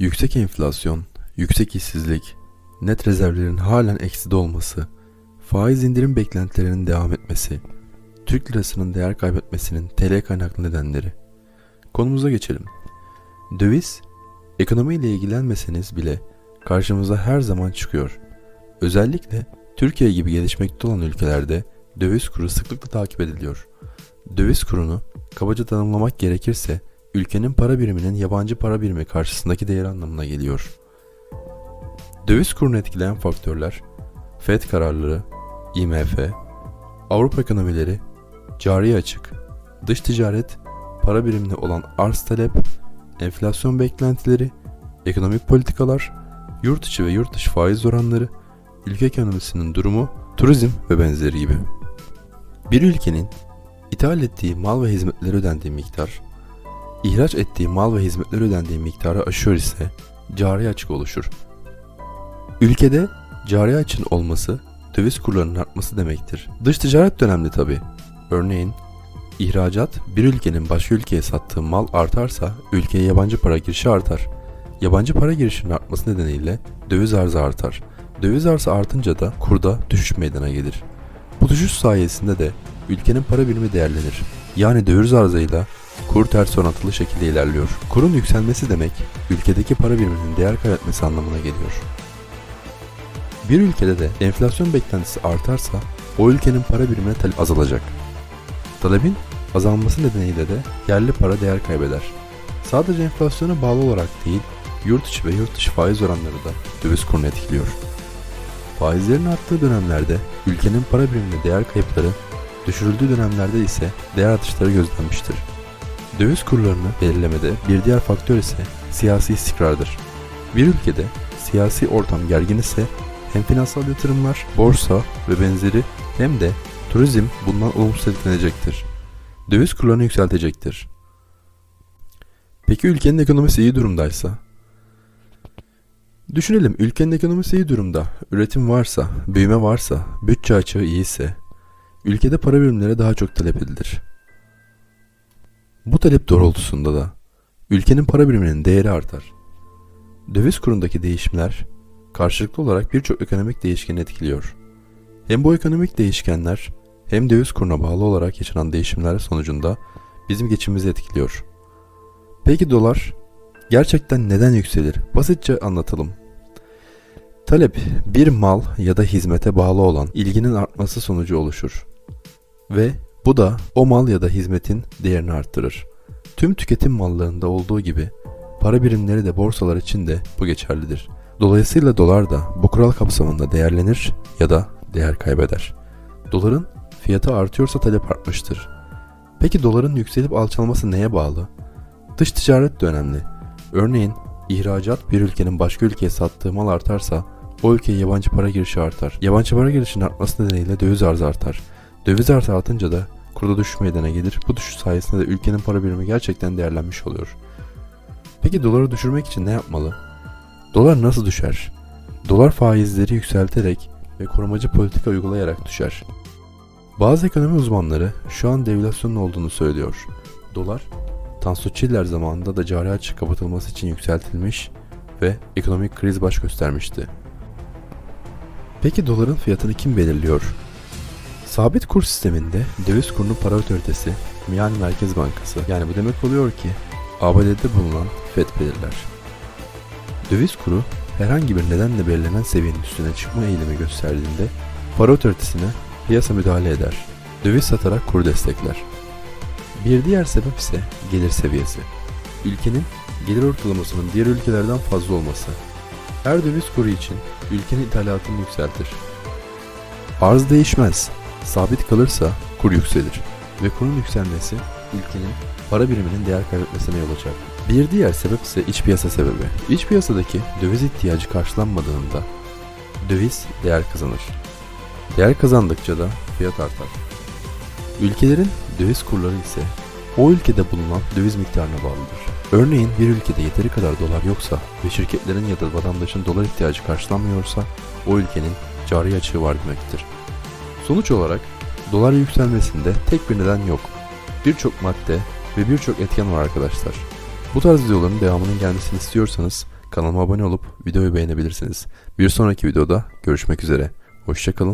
Yüksek enflasyon, yüksek işsizlik, net rezervlerin halen ekside olması, faiz indirim beklentilerinin devam etmesi, Türk lirasının değer kaybetmesinin TL kaynaklı nedenleri. Konumuza geçelim. Döviz, ekonomiyle ilgilenmeseniz bile karşımıza her zaman çıkıyor. Özellikle Türkiye gibi gelişmekte olan ülkelerde döviz kuru sıklıkla takip ediliyor. Döviz kurunu kabaca tanımlamak gerekirse ülkenin para biriminin yabancı para birimi karşısındaki değeri anlamına geliyor. Döviz kurunu etkileyen faktörler FED kararları, IMF, Avrupa ekonomileri, cari açık, dış ticaret, para birimine olan arz talep, enflasyon beklentileri, ekonomik politikalar, yurt içi ve yurt dışı faiz oranları, ülke ekonomisinin durumu, turizm ve benzeri gibi. Bir ülkenin ithal ettiği mal ve hizmetleri ödendiği miktar, ihraç ettiği mal ve hizmetleri ödendiği miktarı aşıyor ise cari açık oluşur. Ülkede cari açığın olması döviz kurlarının artması demektir. Dış ticaret de önemli tabi. Örneğin ihracat bir ülkenin başka ülkeye sattığı mal artarsa ülkeye yabancı para girişi artar. Yabancı para girişinin artması nedeniyle döviz arzı artar. Döviz arzı artınca da kurda düşüş meydana gelir. Bu düşüş sayesinde de ülkenin para birimi değerlenir. Yani döviz arzıyla kur ters orantılı şekilde ilerliyor. Kurun yükselmesi demek ülkedeki para biriminin değer kaybetmesi anlamına geliyor. Bir ülkede de enflasyon beklentisi artarsa o ülkenin para birimine talep azalacak. Talebin azalması nedeniyle de yerli para değer kaybeder. Sadece enflasyona bağlı olarak değil, yurt içi ve yurt dışı faiz oranları da döviz kurunu etkiliyor. Faizlerin arttığı dönemlerde ülkenin para birimine değer kayıpları, düşürüldüğü dönemlerde ise değer artışları gözlenmiştir. Döviz kurlarını belirlemede bir diğer faktör ise siyasi istikrardır. Bir ülkede siyasi ortam gergin ise hem finansal yatırımlar, borsa ve benzeri hem de turizm bundan olumsuz etkilenecektir. Döviz kurlarını yükseltecektir. Peki ülkenin ekonomisi iyi durumdaysa? Düşünelim ülkenin ekonomisi iyi durumda, üretim varsa, büyüme varsa, bütçe açığı iyiyse, ülkede para birimleri daha çok talep edilir. Bu talep doğrultusunda da ülkenin para biriminin değeri artar. Döviz kurundaki değişimler karşılıklı olarak birçok ekonomik değişkeni etkiliyor. Hem bu ekonomik değişkenler hem döviz kuruna bağlı olarak yaşanan değişimler sonucunda bizim geçimimizi etkiliyor. Peki dolar gerçekten neden yükselir? Basitçe anlatalım. Talep bir mal ya da hizmete bağlı olan ilginin artması sonucu oluşur. Ve bu da o mal ya da hizmetin değerini arttırır. Tüm tüketim mallarında olduğu gibi para birimleri de borsalar için de bu geçerlidir. Dolayısıyla dolar da bu kural kapsamında değerlenir ya da değer kaybeder. Doların fiyatı artıyorsa talep artmıştır. Peki doların yükselip alçalması neye bağlı? Dış ticaret de önemli. Örneğin ihracat bir ülkenin başka ülkeye sattığı mal artarsa o ülkeye yabancı para girişi artar. Yabancı para girişinin artması nedeniyle döviz arzı artar. Döviz arzı artınca da kurda düşüş meydana gelir. Bu düşüş sayesinde de ülkenin para birimi gerçekten değerlenmiş oluyor. Peki doları düşürmek için ne yapmalı? Dolar nasıl düşer? Dolar faizleri yükselterek ve korumacı politika uygulayarak düşer. Bazı ekonomi uzmanları şu an devülasyonun olduğunu söylüyor. Dolar, Tansu Çiller zamanında da cari açık kapatılması için yükseltilmiş ve ekonomik kriz baş göstermişti. Peki doların fiyatını kim belirliyor? Sabit kur sisteminde döviz kurunu para otoritesi yani Merkez Bankası yani bu demek oluyor ki ABD'de bulunan FED belirler. Döviz kuru herhangi bir nedenle belirlenen seviyenin üstüne çıkma eğilimi gösterdiğinde para otoritesine piyasa müdahale eder. Döviz satarak kur destekler. Bir diğer sebep ise gelir seviyesi. Ülkenin gelir ortalamasının diğer ülkelerden fazla olması. Her döviz kuru için ülkenin ithalatını yükseltir. Arz değişmez. Sabit kalırsa kur yükselir ve kurun yükselmesi ülkenin para biriminin değer kaybetmesine yol açar. Bir diğer sebep ise iç piyasa sebebi. İç piyasadaki döviz ihtiyacı karşılanmadığında döviz değer kazanır. Değer kazandıkça da fiyat artar. Ülkelerin döviz kurları ise o ülkede bulunan döviz miktarına bağlıdır. Örneğin bir ülkede yeteri kadar dolar yoksa ve şirketlerin ya da vatandaşın dolar ihtiyacı karşılanmıyorsa o ülkenin cari açığı var demektir. Sonuç olarak dolar yükselmesinde tek bir neden yok. Birçok madde ve birçok etken var arkadaşlar. Bu tarz videoların devamının gelmesini istiyorsanız kanalıma abone olup videoyu beğenebilirsiniz. Bir sonraki videoda görüşmek üzere. Hoşçakalın.